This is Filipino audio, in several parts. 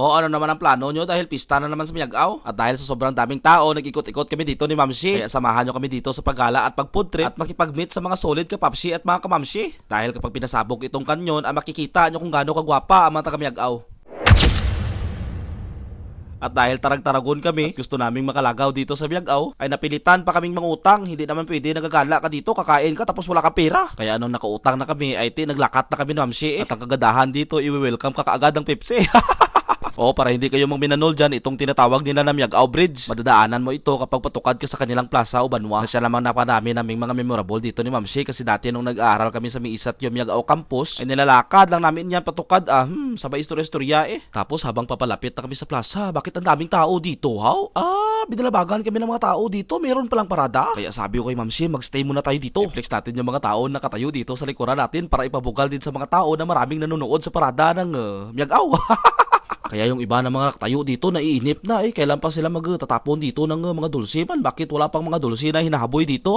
O ano naman ang plano nyo dahil pista na naman sa Miyagaw? At dahil sa sobrang daming tao, nag-ikot-ikot kami dito ni Mamsi. Kaya samahan nyo kami dito sa paggala at pag-food trip at makipag-meet sa mga solid kapapsi at mga kamamsi. Dahil kapag pinasabog itong kanyon, ay makikita nyo kung gaano kagwapa ang mga taga Miyagaw. At dahil tarag-taragon kami, at gusto naming makalagaw dito sa Biagaw, ay napilitan pa kaming mangutang. Hindi naman pwede nagagala ka dito, kakain ka tapos wala ka pera. Kaya nung nakautang na kami, ay ti naglakat na kami ng Mamsi. At ang kagadahan dito, i-welcome ka kaagad ng Pepsi. Oo, para hindi kayo magminanol dyan, itong tinatawag nila na Miagao Bridge. Madadaanan mo ito kapag patukad ka sa kanilang plaza o banwa. Siya lamang napanami naming mga memorable dito ni Ma'am Shi kasi dati nung nag-aaral kami sa Miisat yung Miagao Campus, ay nilalakad lang namin yan patukad. Ah, hmm, sabay istorya-istorya eh. Tapos habang papalapit na kami sa plaza, bakit ang daming tao dito, how? Ah, binalabagan kami ng mga tao dito, meron palang parada. Kaya sabi ko kay Ma'am Shi, magstay muna tayo dito. I-flex natin yung mga tao na nakatayo dito sa likuran natin para ipabugal din sa mga tao na maraming nanonood sa parada ng uh, Miagao. Kaya yung iba ng mga nakatayo dito naiinip na eh. Kailan pa sila magtatapon dito ng uh, mga dulce man? Bakit wala pang mga dulce na hinahaboy dito?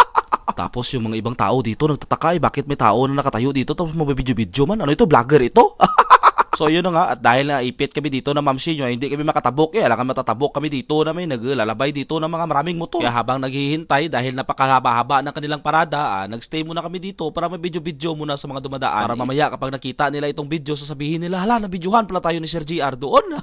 Tapos yung mga ibang tao dito nagtataka eh, bakit may tao na nakatayo dito tapos mabibidyo-bidyo man? Ano ito? Vlogger ito? So yun nga, at dahil naipit kami dito na mamsi nyo, hindi kami makatabok eh. Alam matatabok kami dito na may naglalabay dito ng mga maraming motor. Kaya habang naghihintay, dahil napakalaba-haba ng kanilang parada, ah, nagstay muna kami dito para mabidyo-bidyo muna sa mga dumadaan. Para mamaya kapag nakita nila itong video, sasabihin nila, hala, nabidyohan pala tayo ni Sir GR doon.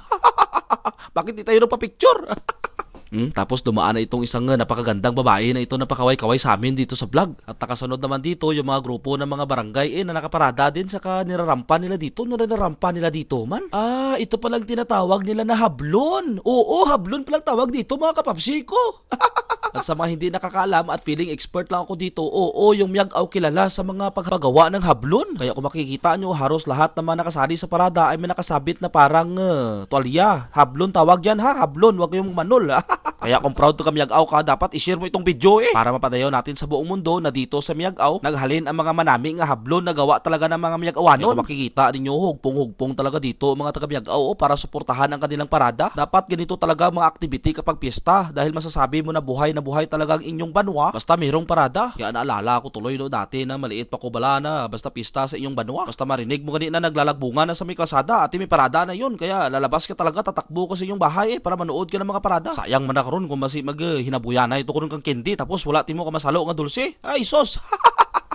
Bakit di tayo nagpa-picture? Hmm, tapos dumaan na itong isang uh, napakagandang babae na ito napakaway-kaway sa amin dito sa vlog. At nakasunod naman dito yung mga grupo ng mga barangay eh na nakaparada din sa nirarampa nila dito. Nirarampa nila dito man. Ah, ito palang tinatawag nila na hablon. Oo, hablon palang tawag dito mga kapapsi ko. At sa mga hindi nakakaalam at feeling expert lang ako dito, oo, yung Miyagaw kilala sa mga pagpagawa ng hablon. Kaya kung makikita nyo, haros lahat ng mga nakasali sa parada ay may nakasabit na parang uh, tuwalya. Hablon tawag yan ha, hablon, wag kayong manol. Kaya kung proud to ka Miyagaw ka, dapat i-share mo itong video eh. Para mapadayaw natin sa buong mundo na dito sa Miyagaw, naghalin ang mga manami nga hablon na gawa talaga ng mga Miyagawanon. Kaya makikita ninyo, hugpong-hugpong talaga dito mga taga Miyagaw oh, para suportahan ang kanilang parada. Dapat ganito talaga mga activity kapag piyesta dahil masasabi mo na buhay na buhay talaga ang inyong banwa basta mayroong parada. Kaya naalala ko tuloy no dati na maliit pa ko bala na basta pista sa inyong banwa. Basta marinig mo ganit na naglalagbunga na sa may kasada at may parada na yun. Kaya lalabas ka talaga tatakbo ko sa inyong bahay eh para manood ka ng mga parada. Sayang man karon kung masi mag uh, hinabuya na ito ko ng candy tapos wala timo ka masalo nga dulce. Ay sos!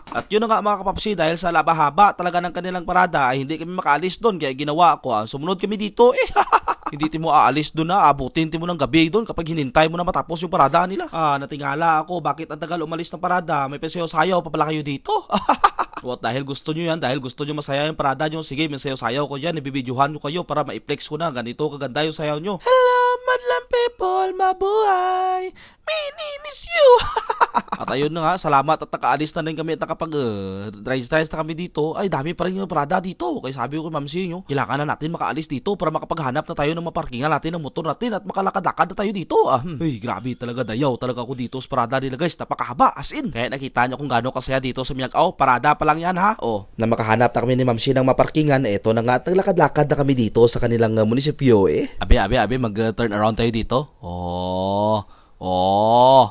At yun na nga mga kapapsi dahil sa laba-haba talaga ng kanilang parada ay hindi kami makaalis doon kaya ginawa ko ah, sumunod kami dito eh. hindi ti mo aalis doon na abutin ti mo ng gabi doon kapag hinintay mo na matapos yung parada nila. Ah, natingala ako. Bakit ang tagal umalis ng parada? May peseyo sayaw. Pa pala kayo dito. What, dahil gusto nyo yan, dahil gusto nyo masaya yung parada nyo, sige, may sayaw-sayaw ko dyan, ibibidyohan ko kayo para ma-flex ko na, ganito kaganda yung sayaw nyo. Hello, madlang people, mabuhay, miss you. at ayun na nga, salamat at nakaalis na rin kami at nakapag uh, drive-drive na kami dito. Ay, dami pa rin yung parada dito. Kaya sabi ko kay Ma'am nyo, kailangan na natin makaalis dito para makapaghanap na tayo ng maparkingan natin ng motor natin at makalakad-lakad na tayo dito. Ah, hmm. Uy, grabe talaga dayaw talaga ako dito sa parada nila guys. Napakahaba, as in. Kaya nakita nyo kung gaano kasaya dito sa Miagao. Parada pa lang yan ha. Oh, na makahanap na kami ni Ma'am ng maparkingan, eto na nga, naglakad-lakad na kami dito sa kanilang uh, munisipyo eh. Abi, abi, abi, mag-turn around tayo dito. Oh, oh,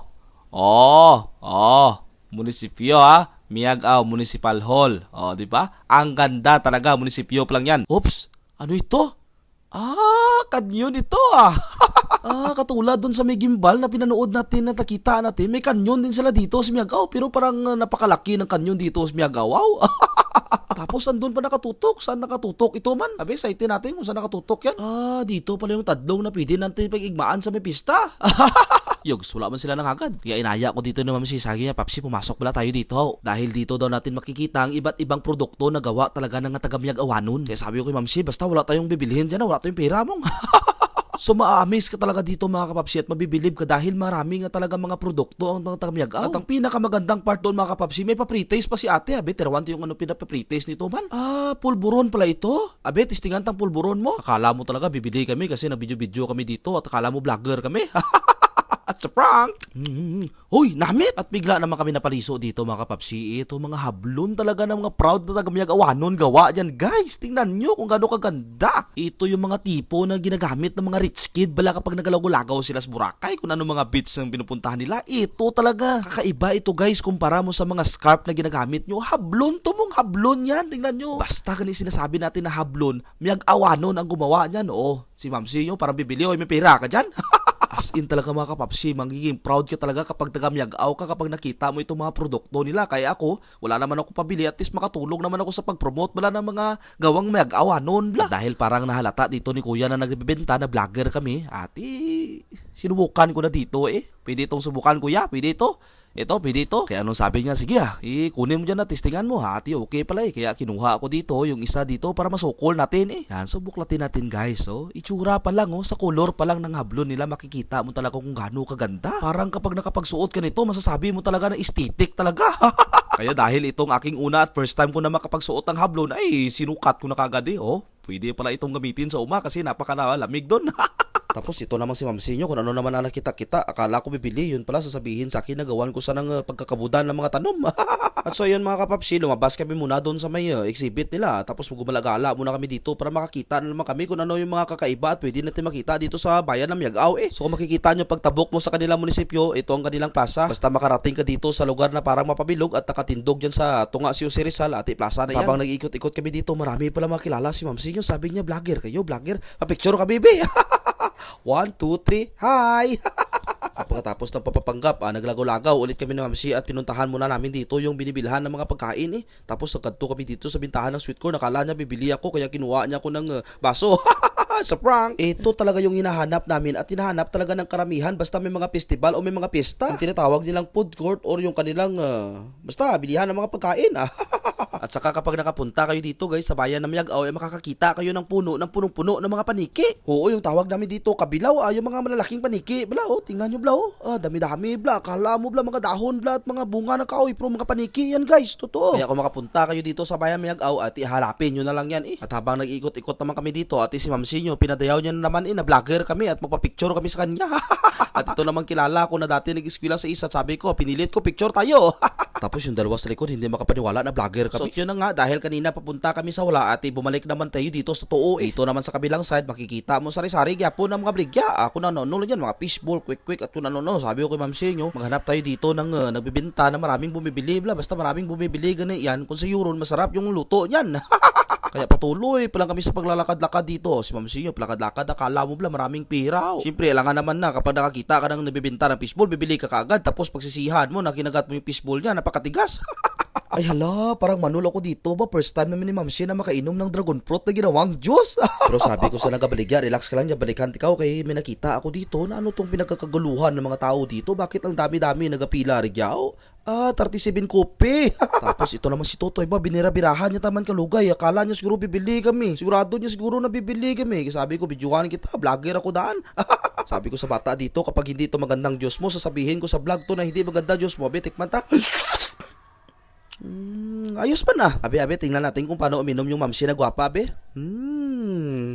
oh, oh, munisipyo ha. Miagao Municipal Hall. Oh, di ba? Ang ganda talaga, munisipyo pa lang yan. Oops, ano ito? Ah, kanyon ito ah. ah, katulad dun sa may gimbal na pinanood natin na nakita natin, may kanyon din sila dito sa Miagao, pero parang uh, napakalaki ng kanyon dito sa Miagao. Wow. Tapos andun pa nakatutok. Saan nakatutok ito man? Abi, excited natin kung saan nakatutok yan. Ah, dito pala yung tadlong na pwede natin pag-igmaan sa may pista. Yog, sula man sila ng agad. Kaya inaya ko dito naman si Sagi niya, Papsi, pumasok pala tayo dito. Dahil dito daw natin makikita ang iba't ibang produkto na gawa talaga ng tagamyag awanon. Kaya sabi ko kay Mamsi, basta wala tayong bibilhin dyan, wala tayong pera mong. So maa-amaze ka talaga dito mga kapapsi at mabibilib ka dahil marami nga talaga mga produkto ang mga tagamyagaw. At ang pinakamagandang part doon mga kapapsi, may pa-pre-taste pa si ate. Abe, terawan yung ano pinapa-pre-taste nito man. Ah, pulburon pala ito. Abe, testingan tang pulburon mo. Akala mo talaga bibili kami kasi nabidyo-bidyo kami dito at akala mo vlogger kami. At sa prank! Mm, Hoy, namit! At bigla naman kami napaliso dito mga kapapsi. Ito mga hablon talaga ng mga proud na tagamiyag awanon gawa dyan. Guys, tingnan nyo kung gaano kaganda. Ito yung mga tipo na ginagamit ng mga rich kid bala kapag nagalagaw-lagaw sila sa Boracay kung ano mga beats ang pinupuntahan nila. Ito talaga. Kakaiba ito guys kumpara mo sa mga scarf na ginagamit nyo. Hablon to mong hablon yan. Tingnan nyo. Basta gani sinasabi natin na hablon, miyag awanon ang gumawa niyan. Oo, si Mamsi nyo parang bibili o may pera ka dyan. As in talaga mga kapapsi, magiging proud ka talaga kapag tagamyagaw ka kapag nakita mo itong mga produkto nila. Kaya ako, wala naman ako pabili at least makatulong naman ako sa pag-promote bala ng mga gawang mayagawa noon bla. Dahil parang nahalata dito ni kuya na nagbebenta na vlogger kami, ati sinubukan ko na dito eh. Pwede itong subukan kuya, pwede ito. Ito, pwede ito. Kaya anong sabi niya, sige ah, ikunin mo dyan na testingan mo ha. Ati, okay pala eh. Kaya kinuha ako dito, yung isa dito para masukol natin eh. Yan, subuklatin natin guys. Oh. Itsura pa lang, oh, sa color pa lang ng hablon nila, makikita mo talaga kung gaano kaganda. Parang kapag nakapagsuot ka nito, masasabi mo talaga na aesthetic talaga. Kaya dahil itong aking una at first time ko na makapagsuot ng hablon, ay sinukat ko na kagad eh. Oh, pwede pala itong gamitin sa uma kasi napakalamig doon. Tapos ito namang si Ma'am Sinyo, kung ano naman ang nakita-kita, akala ko bibili, yun pala sasabihin sa akin na gawan ko sa ng uh, pagkakabudan ng mga tanom. At so yun mga kapapsi, lumabas kami muna doon sa may uh, exhibit nila. Tapos gumalagala muna kami dito para makakita na naman kami kung ano yung mga kakaiba at pwede natin makita dito sa bayan ng Miagaw eh. So kung makikita nyo pagtabok mo sa kanilang munisipyo, ito ang kanilang plaza. Basta makarating ka dito sa lugar na parang mapabilog at nakatindog dyan sa Tunga Siyo si Rizal, Ati Plaza na yan. Habang nag-ikot-ikot kami dito, marami pala makilala si Ma'am Sinyo. Sabi niya, vlogger kayo, vlogger. Pa-picture ka, baby. One, two, three, hi! Pagkatapos ng papapanggap, ah, naglagaw-lagaw ulit kami ni Ma'am at pinuntahan muna namin dito yung binibilhan ng mga pagkain eh. Tapos nagkanto kami dito sa bintahan ng sweet corn. Nakala niya bibili ako kaya kinuha niya ako ng uh, baso. sa prank. Ito talaga yung hinahanap namin at hinahanap talaga ng karamihan basta may mga festival o may mga pista. Ang tinatawag nilang food court or yung kanilang uh, basta bilihan ng mga pagkain. Ah. At saka kapag nakapunta kayo dito guys sa bayan ng Miagaw ay makakakita kayo ng puno ng punong-puno ng mga paniki. Oo, yung tawag namin dito kabilaw ah, yung mga malalaking paniki. Bla, oh, tingnan nyo bla, oh. Ah, dami-dami bla. Kala mo bla mga dahon bla at mga bunga ng kahoy pero mga paniki yan guys, totoo. Kaya kung makapunta kayo dito sa bayan Miagaw at ihalapin nyo na lang yan eh. At habang nag-ikot-ikot naman kami dito at si Ma'am Sinyo, pinadayaw niya na naman eh, na vlogger kami at magpa-picture kami sa kanya. at ito naman kilala ko na dati nag-eskwela sa isa, sabi ko, pinilit ko picture tayo. Tapos yung dalawa sa likod, hindi makapaniwala na vlogger kami. So, yun na nga, dahil kanina papunta kami sa wala at bumalik naman tayo dito sa tuo. Ito naman sa kabilang side, makikita mo sari-sari gyapo ng mga bligya. Ako na nono yan, mga fishbowl, quick-quick at kung ano no. Sabi ko kay Ma'am Sinyo, maghanap tayo dito ng uh, nagbibenta na maraming bumibili. Bla, basta maraming bumibili, ganun yan. Kung sa Euron, masarap yung luto niyan. Kaya patuloy pa lang kami sa paglalakad-lakad dito. Si Ma'am Sinyo, palakad-lakad, akala mo bla maraming pira. oh. Siyempre, alangan naman na kapag nakakita ka ng nabibenta ng fishbowl, bibili ka kaagad. Tapos pagsisihan mo, nakinagat mo yung fishbowl niya, napakatigas. Ay hala, parang manul ako dito ba? First time namin ni Ma'am Shea na makainom ng dragon fruit na ginawang juice. Pero sabi ko sa nagabaligya, relax ka lang dyan, balikan ikaw kay may nakita ako dito na ano tong pinagkakaguluhan ng mga tao dito. Bakit ang dami-dami nagapila rigyaw? Ah, 37 kope. Tapos ito naman si Totoy ba, binira-birahan niya taman kalugay. Akala niya siguro bibili kami. Sigurado niya siguro na bibili kami. Sabi ko, bidyuhan kita, vlogger ako daan. Sabi ko sa bata dito, kapag hindi ito magandang Diyos mo, sasabihin ko sa vlog to na hindi maganda Diyos mo. Abi, tikman ta. Hmm, ayos pa na. Abi, abi, tingnan natin kung paano uminom yung mamsi na gwapa, abi. Hmm.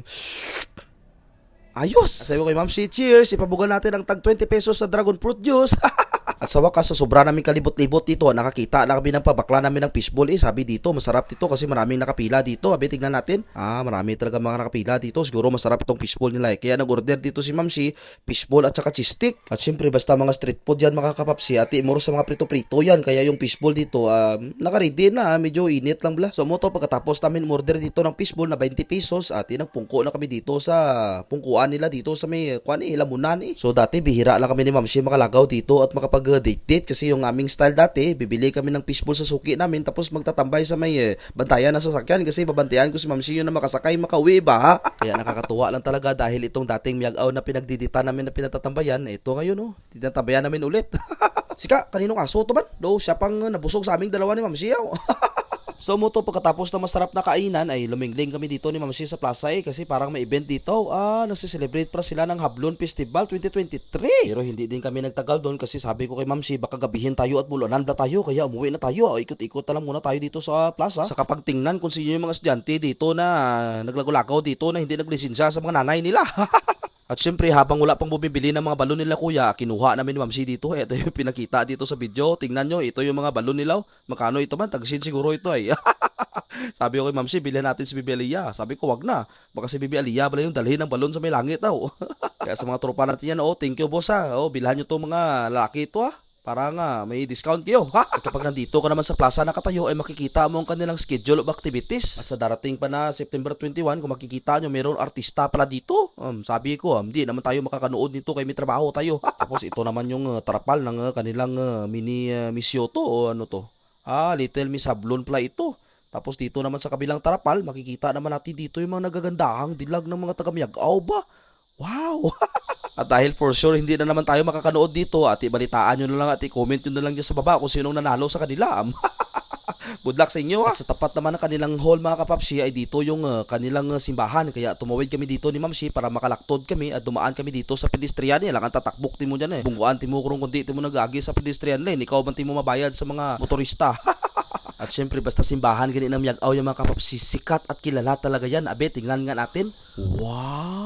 Ayos! Sabi ko kay Ma'am si cheers! Ipabugal natin ang tag 20 pesos sa dragon fruit juice. At sa wakas, sa sobra namin kalibot-libot dito, nakakita na kami ng pabakla namin ng fishbowl. Eh, sabi dito, masarap dito kasi maraming nakapila dito. Abi, tignan natin. Ah, marami talaga mga nakapila dito. Siguro masarap itong fishbowl nila. Eh. Kaya nag-order dito si Ma'am si fishbowl at saka cheese stick. At syempre, basta mga street food yan makakapapsi. At imuro sa mga prito-prito yan. Kaya yung fishbowl dito, um, nakaready na. Medyo init lang bla. So, mo to, pagkatapos namin order dito ng fishbowl na 20 pesos. At pungko na kami dito sa pungkuan nila dito sa may kuan eh, lamunan eh. So, dati bihira lang kami ni Ma'am si makalagaw dito at makapag date date kasi yung aming style dati, bibili kami ng fishbowl sa suki namin tapos magtatambay sa may eh, bantayan na sasakyan kasi babantayan ko si Ma'am Siyo na makasakay makauwi ba? Kaya nakakatuwa lang talaga dahil itong dating miyagaw na pinagdidita namin na pinatatambayan, ito ngayon oh, tinatambayan namin ulit. Sika, kaninong aso to man? Do, siya pang nabusog sa aming dalawa ni Ma'am Siyo. So mo to pagkatapos ng masarap na kainan ay lumingling kami dito ni Ma'am sa plaza eh kasi parang may event dito. Ah, nagse-celebrate para sila ng Hablon Festival 2023. Pero hindi din kami nagtagal doon kasi sabi ko kay Ma'am Shi baka gabihin tayo at bulunan na tayo kaya umuwi na tayo. O, ikot-ikot na lang muna tayo dito sa plaza. Sa kapag tingnan kung sino yung mga estudyante dito na naglagulakaw dito na hindi naglisensya sa mga nanay nila. At syempre, habang wala pang bumibili ng mga balon nila kuya, kinuha namin Ma'am C dito. Ito yung pinakita dito sa video. Tingnan nyo, ito yung mga balon nila. oh. Magkano ito man? Tagsin siguro ito ay. Sabi ko kay Ma'am C, bilhin natin si Bibi Aliyah. Sabi ko, wag na. Baka si Bibi Aliyah pala yung dalhin ng balon sa may langit daw. Kaya sa mga tropa natin yan, oh, thank you boss ha. Oh, bilhan nyo to mga lalaki ito ha. Para nga, may discount kayo. Ha? At kapag nandito ka naman sa plaza nakatayo, ay makikita mo ang kanilang schedule of activities. At sa darating pa na September 21, kung makikita nyo, mayroon artista pala dito. Um, sabi ko, um, hindi naman tayo makakanood nito kay may trabaho tayo. Tapos ito naman yung uh, tarapal ng uh, kanilang uh, mini uh, Miss Yoto o ano to. Ah, Little Miss Sablon pala ito. Tapos dito naman sa kabilang tarapal, makikita naman natin dito yung mga nagagandahang dilag ng mga taga-Miagao ba? Wow! At dahil for sure hindi na naman tayo makakanood dito at ibalitaan nyo na lang at i-comment nyo na lang dyan sa baba kung sinong nanalo sa kanila. Good luck sa inyo. At sa tapat naman ng kanilang hall mga kapapsi ay dito yung uh, kanilang uh, simbahan. Kaya tumawid kami dito ni Ma'am Shi para makalaktod kami at dumaan kami dito sa pedestrian. Lang ang tatakbok ti mo dyan eh. Bunguan ti mo kurong kundi ti mo nagagi sa pedestrian lane. Ikaw man ti mo mabayad sa mga motorista. At syempre basta simbahan gani ng Miagaw yung mga kapapsi sikat at kilala talaga yan. Abe, tingnan nga natin. Wow!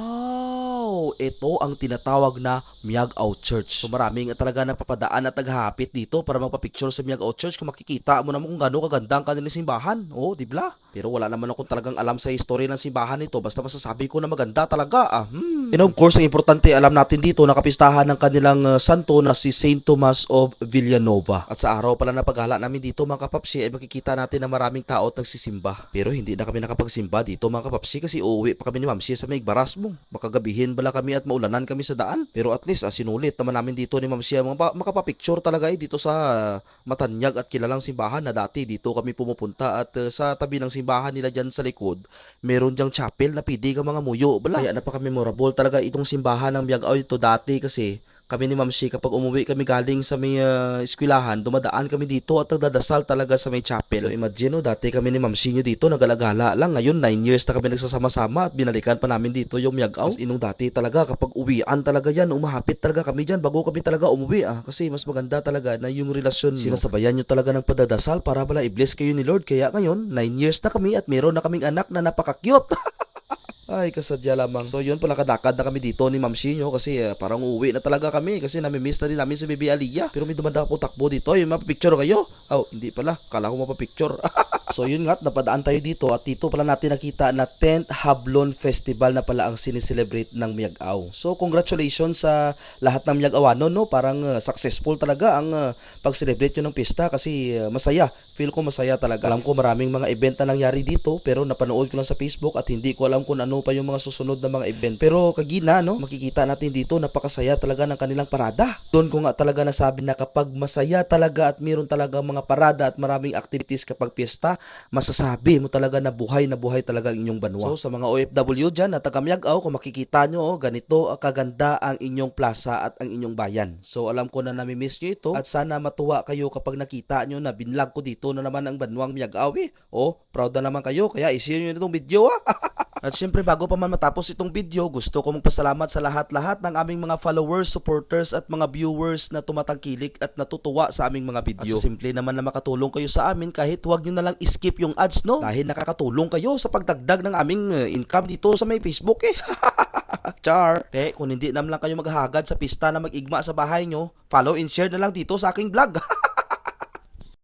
Ito ang tinatawag na Miagaw Church. So maraming talaga napapadaan at naghahapit dito para magpa-picture sa Miagaw Church. Kung makikita mo naman kung gaano kaganda ang kanilang simbahan. Oh, di ba? Pero wala naman ako talagang alam sa history ng simbahan nito. Basta masasabi ko na maganda talaga. Ah, hmm. And of course, ang importante alam natin dito na kapistahan ng kanilang uh, santo na si Saint Thomas of Villanova. At sa araw pala na paghala namin dito mga kapapsi ay makikita natin na maraming tao at nagsisimba. Pero hindi na kami nakapagsimba dito mga kapapsi kasi uuwi pa kami ni Ma'am Sia sa may Barasmo. Makagabihin bala kami at maulanan kami sa daan. Pero at least ah, sinulit naman namin dito ni Ma'am Sia mga makapapicture talaga eh dito sa matanyag at kilalang simbahan na dati dito kami pumupunta at uh, sa tabi ng simbahan nila dyan sa likod meron diyang chapel na pidi ka mga muyo. Bala, kaya napaka-memorable talaga itong simbahan ng Biagaw ito dati kasi kami ni Ma'am Shi, kapag umuwi kami galing sa may uh, eskwelahan, dumadaan kami dito at nagdadasal talaga sa may chapel. So imagine, no, dati kami ni Ma'am Shi nyo dito, nagalagala lang. Ngayon, 9 years na kami nagsasama-sama at binalikan pa namin dito yung Miagaw. As inong dati talaga, kapag uwian talaga yan, umahapit talaga kami dyan bago kami talaga umuwi. Ah. Kasi mas maganda talaga na yung relasyon, sinasabayan nyo talaga ng padadasal para bala i-bless kayo ni Lord. Kaya ngayon, 9 years na kami at meron na kaming anak na napaka-cute. Ay, kasadya lamang. So, yun pala kadakad na kami dito ni Ma'am Sinyo kasi uh, parang uuwi na talaga kami kasi nami-miss na din namin si Bibi Aliyah. Pero may dumanda po takbo dito. Yung mapapicture kayo? Oh, hindi pala. Kala ko mapapicture. so, yun nga, napadaan tayo dito at dito pala natin nakita na 10th Hablon Festival na pala ang sineselebrate ng Miagaw. So, congratulations sa lahat ng Miagawano, no? Parang uh, successful talaga ang uh, pag-celebrate yun ng pista kasi uh, masaya. Feel ko masaya talaga. Alam ko maraming mga event na nangyari dito pero napanood ko lang sa Facebook at hindi ko alam kung ano pa yung mga susunod na mga event. Pero kagina, no, makikita natin dito, napakasaya talaga ng kanilang parada. Doon ko nga talaga nasabi na kapag masaya talaga at mayroon talaga mga parada at maraming activities kapag piyesta, masasabi mo talaga na buhay na buhay talaga ang inyong banwa. So sa mga OFW dyan na taga-Miagaw, kung makikita nyo, oh, ganito ang kaganda ang inyong plaza at ang inyong bayan. So alam ko na nami-miss nyo ito at sana matuwa kayo kapag nakita nyo na binlag ko dito na naman ang banwang Miagaw eh. Oh, proud na naman kayo, kaya i-share nyo itong video ah. At syempre bago pa man matapos itong video, gusto ko magpasalamat sa lahat-lahat ng aming mga followers, supporters at mga viewers na tumatangkilik at natutuwa sa aming mga video. At simple naman na makatulong kayo sa amin kahit huwag nyo na lang skip yung ads no dahil nakakatulong kayo sa pagdagdag ng aming uh, income dito sa may Facebook eh. Char. Te, kung hindi naman lang kayo maghahagad sa pista na mag-igma sa bahay nyo, follow and share na lang dito sa aking vlog.